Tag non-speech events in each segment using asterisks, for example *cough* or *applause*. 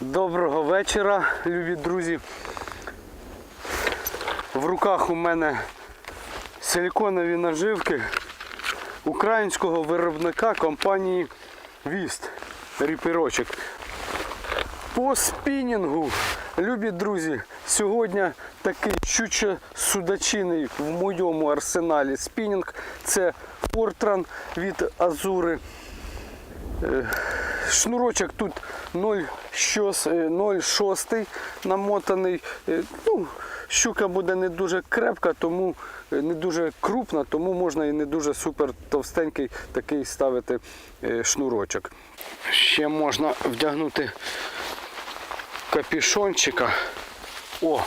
Доброго вечора, любі друзі. В руках у мене силіконові наживки українського виробника компанії Віст. Ріпірочок. По спінінгу, любі друзі, сьогодні такий щучо судачиний в моєму арсеналі спінінг. Це Фортран від Азури. Шнурочок тут 0,6 намотаний. Е, Ну, щука буде не дуже крепка, тому е, не дуже крупна, тому можна і не дуже супер товстенький такий ставити е, шнурочок. Ще можна вдягнути капюшончика. О!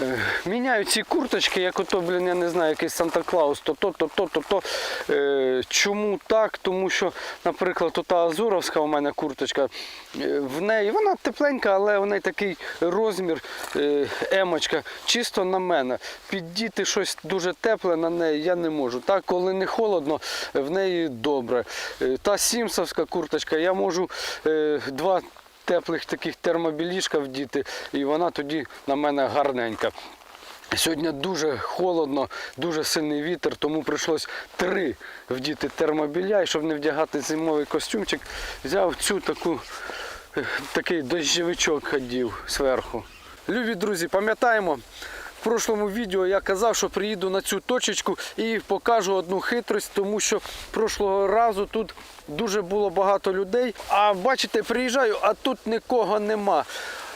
Е, Міняю ці курточки, як ото, блін, я не знаю, якийсь Санта-Клаус, то то, то, то, то, то. Е, Чому так? Тому що, наприклад, ота Азуровська у мене курточка, е, в неї вона тепленька, але в неї такий розмір е, емочка, чисто на мене. Піддіти щось дуже тепле на неї я не можу. Так, коли не холодно, в неї добре. Е, Та сімсовська курточка, я можу е, два теплих таких термобілішка вдіти, і вона тоді на мене гарненька. Сьогодні дуже холодно, дуже сильний вітер, тому прийшлось три вдіти термобіля. І щоб не вдягати зимовий костюмчик, взяв цю таку, е, такий дощовичок ходів зверху. Любі друзі, пам'ятаємо, в прошлому відео я казав, що приїду на цю точечку і покажу одну хитрість, тому що прошлого разу тут дуже було багато людей. А бачите, приїжджаю, а тут нікого нема.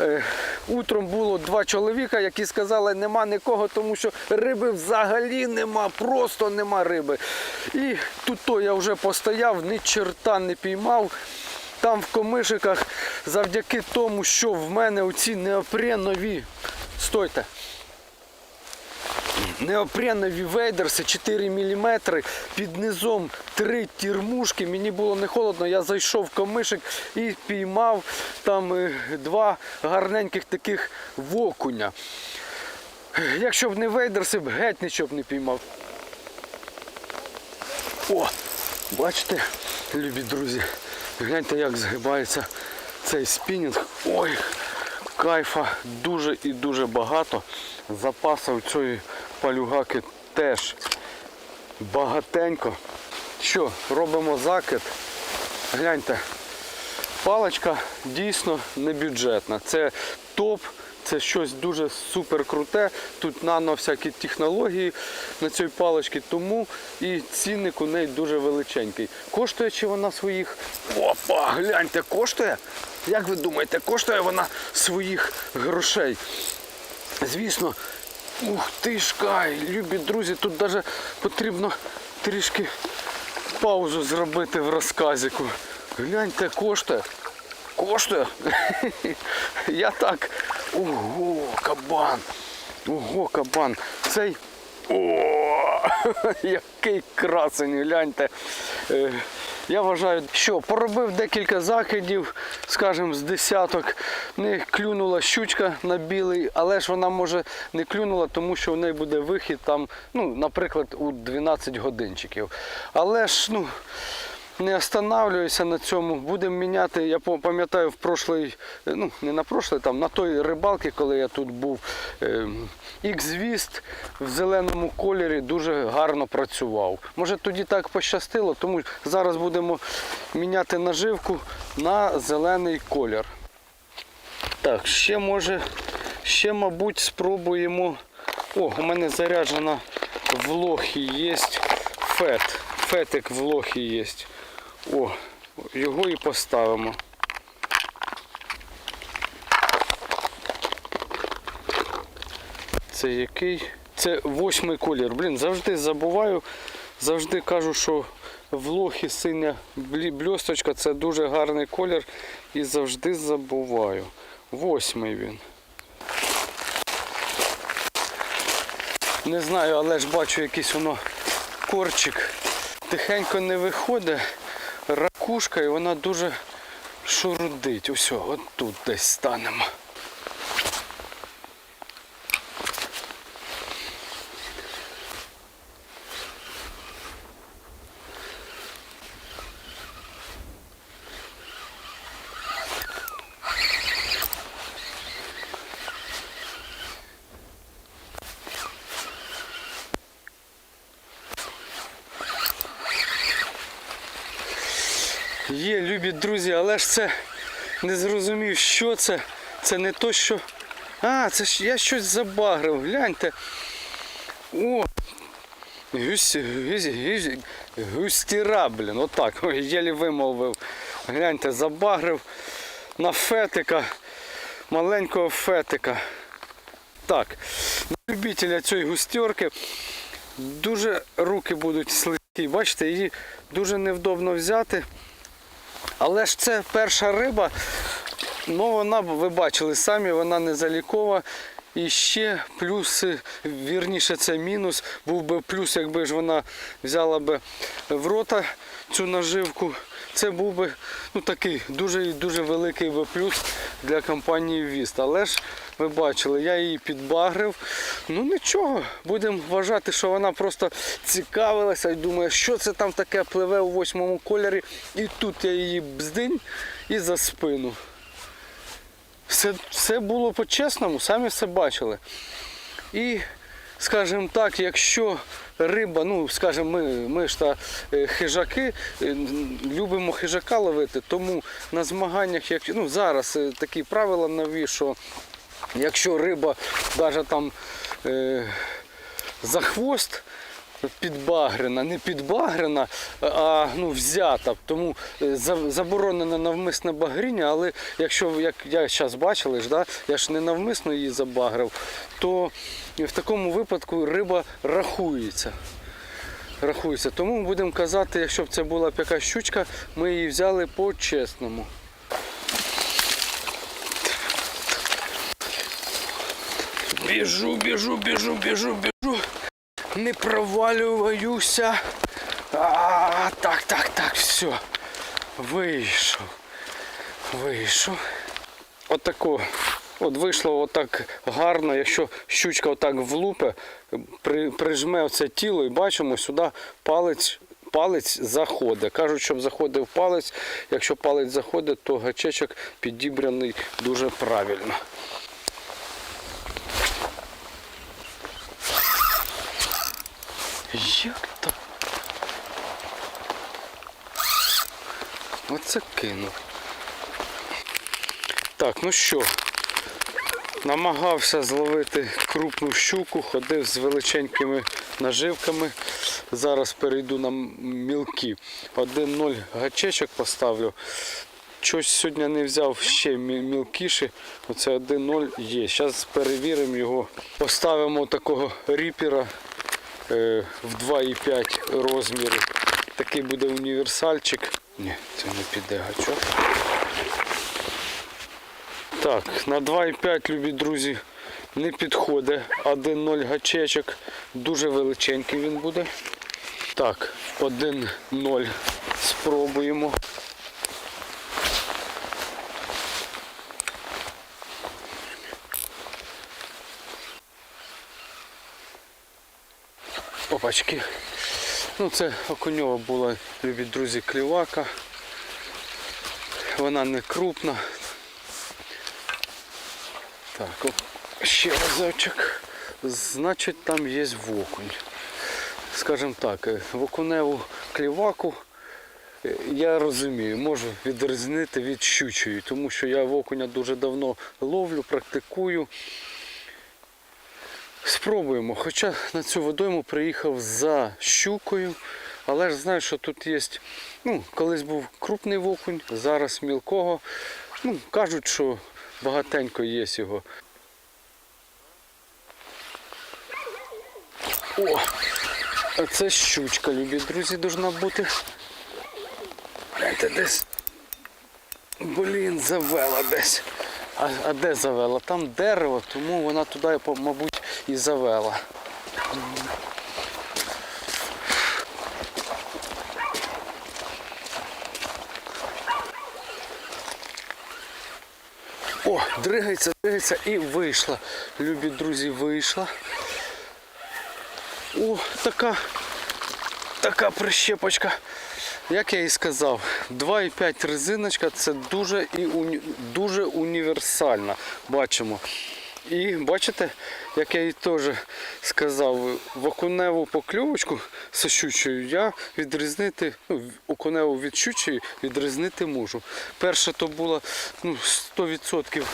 Е, Утром було два чоловіка, які сказали, нема нікого, тому що риби взагалі нема, просто нема риби. І тут то я вже постояв, ні черта не піймав. Там в комишиках, завдяки тому, що в мене оці неопренові. Стойте. Неопренові вейдерси 4 мм, під низом три тірмушки. Мені було не холодно, я зайшов в комишик і піймав там е, два гарненьких таких вокуня. Якщо б не вейдерси, геть нічого б не піймав. О, бачите, любі друзі, гляньте, як згибається цей спінінг. Ой, кайфа дуже і дуже багато. Запасів цієї палюгаки теж багатенько. Що, робимо закид. Гляньте, паличка дійсно не бюджетна. Це топ, це щось дуже супер круте. Тут нано всякі технології на цій паличці, тому і цінник у неї дуже величенький. Коштує чи вона своїх. Опа, гляньте, коштує? Як ви думаєте, коштує вона своїх грошей? Звісно, ух ти ж кай, любі друзі, тут навіть потрібно трішки паузу зробити в розказіку. Гляньте, коштує. Коштує. *laughs* Я так. Ого, кабан. Ого, кабан. Цей. О, *laughs* який красень, гляньте. Я вважаю, що поробив декілька закидів, скажімо, з десяток. Не клюнула щучка на білий, але ж вона може не клюнула, тому що в неї буде вихід там, ну, наприклад, у 12 годинчиків. Але ж, ну. Не останавливаюся на цьому. Будемо міняти. Я пам'ятаю в прошлий, е, ну не на прошлий, там на той рибалки, коли я тут був. Ікс-віст в зеленому кольорі дуже гарно працював. Може тоді так пощастило, тому зараз будемо міняти наживку на зелений колір. Так, ще може, ще, мабуть, спробуємо. О, у мене заряджена в лохі є фет. Фетик в лохі є. О, його і поставимо. Це який? Це восьмий колір. Блін, завжди забуваю, завжди кажу, що в лохі синя бльосточка це дуже гарний колір і завжди забуваю. Восьмий він. Не знаю, але ж бачу якийсь воно корчик. Тихенько не виходить. Ракушка і вона дуже шурудить. Ось, от тут десь станемо. Є, любі друзі, але ж це не зрозумів, що це. Це не то, що. А, це ж я щось забагрив. Гляньте. О! Густіра, блін, отак, *laughs* єлі вимовив. Гляньте, забагрив на фетика, маленького фетика. Так, на любителя цієї густерки дуже руки будуть слизькі. Бачите, її дуже невдобно взяти. Але ж це перша риба, ну вона, ви бачили самі, вона не залікова. І ще плюс, е, вірніше, це мінус. Був би плюс, якби ж вона взяла би в рота цю наживку. Це був би ну, такий дуже дуже великий би плюс для компанії Віст. Але ж ви бачили, я її підбагрив. Ну нічого, будемо вважати, що вона просто цікавилася і думає, що це там таке пливе у восьмому кольорі. І тут я її бздинь і за спину. Все, все було по-чесному, самі все бачили. І, скажімо так, якщо риба, ну, скажімо, ми, ми ж та е, хижаки, е, любимо хижака ловити, тому на змаганнях, як, ну, зараз е, такі правила нові, що якщо риба навіть там е, за хвост підбагрена, не підбагрена, а ну, взята. Тому е, заборонено навмисне багріння, але якщо, як я зараз бачили, да, я ж не навмисно її забагрив, то в такому випадку риба рахується. Рахується. Тому будемо казати, якщо б це була б якась щучка, ми її взяли по-чесному. Біжу, біжу, біжу, біжу, біжу. Не провалююся. Так, так, так, все. Вийшов. Вийшов. Отако. От вийшло отак гарно, якщо щучка отак влупе, при, прижме оце тіло і бачимо, сюди палець, палець заходить. Кажуть, щоб заходив палець. Якщо палець заходить, то гачечок підібраний дуже правильно. Як то? Оце кинув. Так, ну що, намагався зловити крупну щуку, ходив з величенькими наживками. Зараз перейду на мілкі. 1-0 гачечок поставлю. Щось сьогодні не взяв ще мі- мілкіше. Оце 1-0 є. Зараз перевіримо його. Поставимо такого ріпера в 2,5 розмірі. Такий буде універсальчик. Ні, це не піде гачок. Так, на 2,5, любі друзі, не підходить. 1,0 гачечок. Дуже величенький він буде. Так, 1,0 спробуємо. Опачки. Ну це окуньова була, любі друзі, клівака. Вона не крупна. Так, ще разочок. Значить там є вокунь. Скажімо так, е, вокуневу кліваку е, я розумію, можу відрізнити від щучої, тому що я вокуня дуже давно ловлю, практикую. Спробуємо. Хоча на цю водойму приїхав за щукою, але ж знаю, що тут є. Ну, колись був крупний окунь, зараз мілкого. Ну, кажуть, що багатенько є його. О! А це щучка, любі друзі, должна бути. Гляньте, десь. Блін, завела десь. А, а де завела? Там дерево, тому вона туди, мабуть, і завела. О, дригається, дригається і вийшла. Любі друзі, вийшла. О, така, така прищепочка. Як я і сказав, 2,5 резиночка це дуже і уні... дуже універсальна. Бачимо. І бачите, як я і теж сказав, окуневу покльовочку з щучою я відрізнити, ну, окуневу від щучої відрізнити можу. Перше то було ну, 100%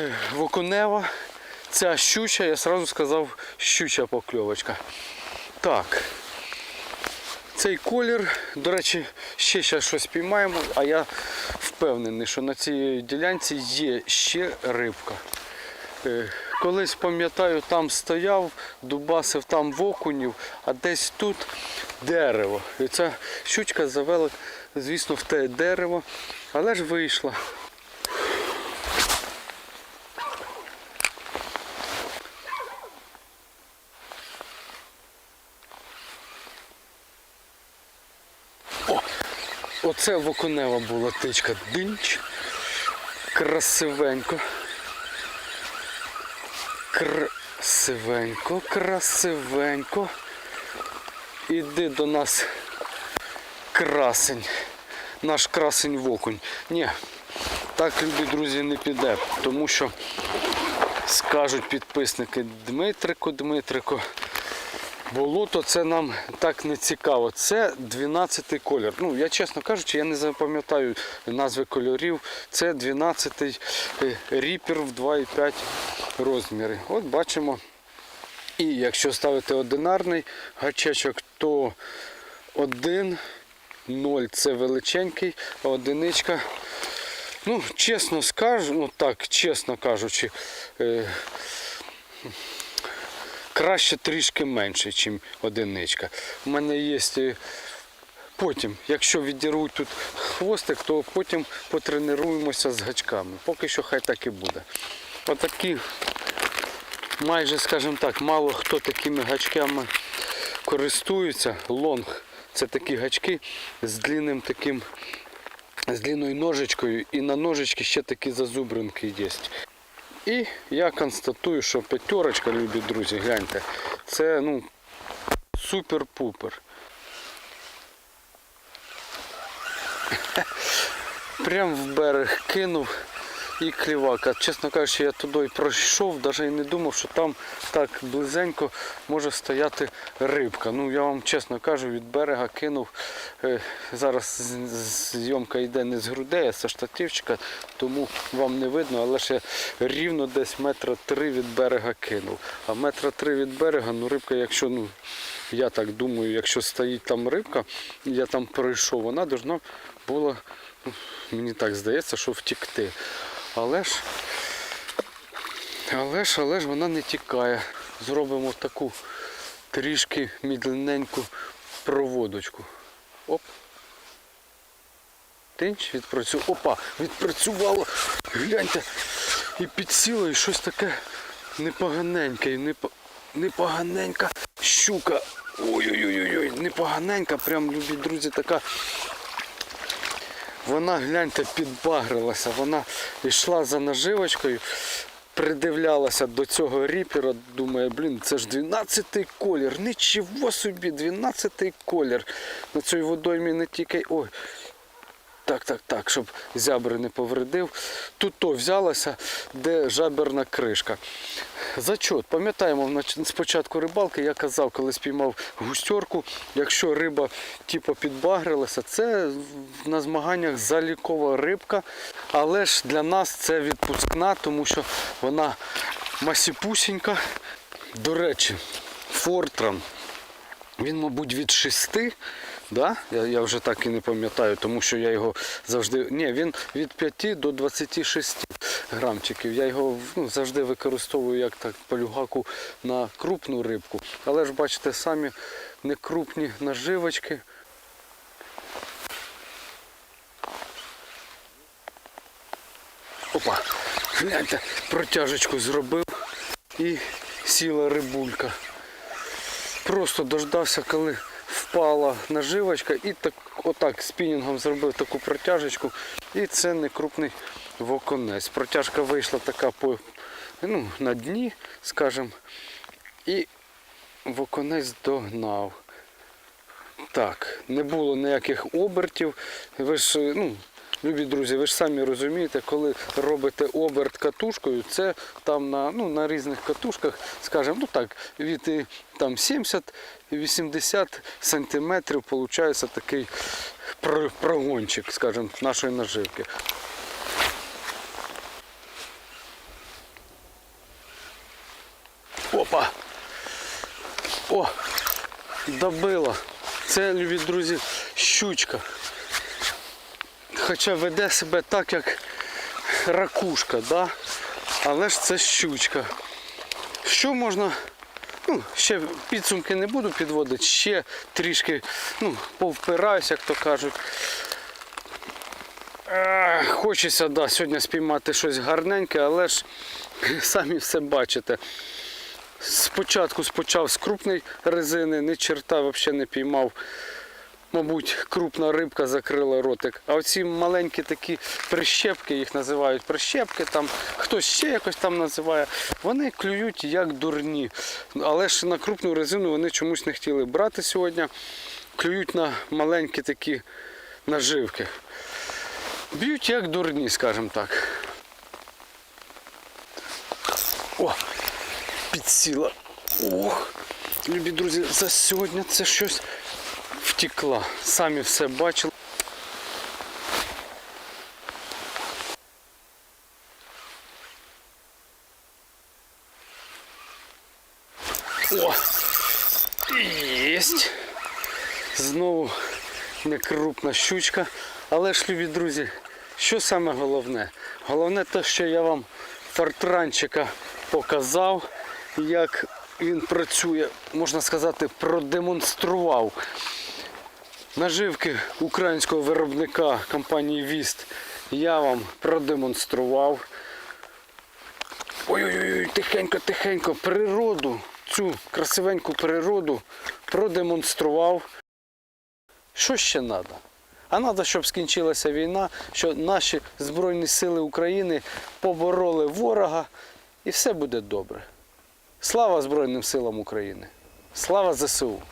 е, окунева. Ця щуча, я одразу сказав, щуча покльовочка. Так. Цей колір, до речі, ще зараз щось піймаємо, а я впевнений, що на цій ділянці є ще рибка. Е, Колись пам'ятаю, там стояв, дубасив там в окунів, а десь тут дерево. І ця щучка завела, звісно, в те дерево, але ж вийшла. О, оце вокунева була тичка. Динч. Красивенько. Красивенько, красивенько. Іди до нас красень. Наш красень вокунь. Ні, так, любі друзі, не піде, тому що скажуть підписники Дмитрику, Дмитрику. Болото це нам так не цікаво. Це 12-й колір. Ну, я чесно кажучи, я не запам'ятаю назви кольорів. Це 12 ріпер в 2,5 розміри. От бачимо. І якщо ставити одинарний гачечок, то 1, 0 це величенький, а одиничка. Ну, чесно скажу, ну так, чесно кажучи, е, краще трішки менше, ніж одиничка. У мене є е, потім, якщо відірвуть тут хвостик, то потім потренуємося з гачками. Поки що хай так і буде. Отакі, майже, скажімо так, мало хто такими гачками користується. Лонг це такі гачки з длинним таким, з длинною ножичкою, і на ножички ще такі зазубринки є. І я констатую, що п'ятерочка, любі друзі, гляньте, це ну супер-пупер. *laughs* Прям в берег кинув і клівака. Чесно кажучи, я туди пройшов, навіть і не думав, що там так близенько може стояти рибка. Ну я вам чесно кажу, від берега кинув. Е, Зараз зйомка йде не з грудей, а з штативчика, тому вам не видно, але ще рівно десь метра три від берега кинув. А метра три від берега, ну рибка, якщо ну. Я так думаю, якщо стоїть там рибка, я там пройшов, вона должна була, ну, мені так здається, що втікти. Але ж, але ж, але ж вона не тікає. Зробимо таку трішки мідлененьку проводочку. Оп. Тинч відпрацював. Опа, відпрацювало. Гляньте. І підсіло, і щось таке непоганеньке, і непо... непоганенька щука. Ой-ой-ой, непоганенька, прям любі друзі, така. Вона, гляньте, підбагрилася. Вона йшла за наживочкою, придивлялася до цього ріпера, думає, блін, це ж 12-й колір. Нічого собі, 12-й колір. На цій водоймі не тільки. Ой. Так, так, так, щоб зябри не повредив. Тут то взялася, де жаберна кришка. Зачот. Пам'ятаємо, нач- з початку рибалки я казав, коли спіймав густерку, якщо риба типу, підбагрилася, це на змаганнях залікова рибка. Але ж для нас це відпускна, тому що вона масіпусінька. До речі, Фортран він, мабуть, від 6, да? я, я вже так і не пам'ятаю, тому що я його завжди. Ні, він від 5 до 26 грамчиків. Я його ну, завжди використовую як так полюгаку на крупну рибку. Але ж бачите, самі не крупні наживочки. Опа, гляньте, протяжечку зробив і сіла рибулька. Просто дождався, коли впала наживочка і так, отак спінінгом зробив таку протяжечку. І це не крупний воконець. Протяжка вийшла така по, ну, на дні, скажімо, і воконець догнав. Так, не було ніяких обертів. Ви ж, ну, Любі друзі, ви ж самі розумієте, коли робите оберт катушкою, це там на, ну, на різних катушках, скажімо, ну так, від там 70-80 сантиметрів виходить такий прогончик, скажімо, нашої наживки. Опа! О! Добила. Це, любі друзі, щучка. Хоча веде себе так, як ракушка, да? але ж це щучка. Що можна. Ну, ще підсумки не буду підводити, ще трішки ну, повпираюсь, як то кажуть. Хочеться да, сьогодні спіймати щось гарненьке, але ж *laughs* самі все бачите. Спочатку спочав з крупної резини, ні черта взагалі не піймав. Мабуть, крупна рибка закрила ротик. А оці маленькі такі прищепки, їх називають прищепки, там хтось ще якось там називає, вони клюють як дурні. Але ж на крупну резину вони чомусь не хотіли брати сьогодні. Клюють на маленькі такі наживки. Б'ють як дурні, скажімо так. О! підсіла. Ох, любі друзі, за сьогодні це щось втекла. Самі все бачили. О! Єсть. Знову некрупна щучка. Але ж, любі друзі, що саме головне? Головне те, що я вам фортранчика показав, як він працює, можна сказати, продемонстрував. Наживки українського виробника компанії Віст я вам продемонстрував. Ой-ой-ой, тихенько, тихенько, природу, цю красивеньку природу продемонстрував. Що ще треба? А треба, щоб скінчилася війна, щоб наші Збройні Сили України побороли ворога і все буде добре. Слава Збройним силам України! Слава ЗСУ!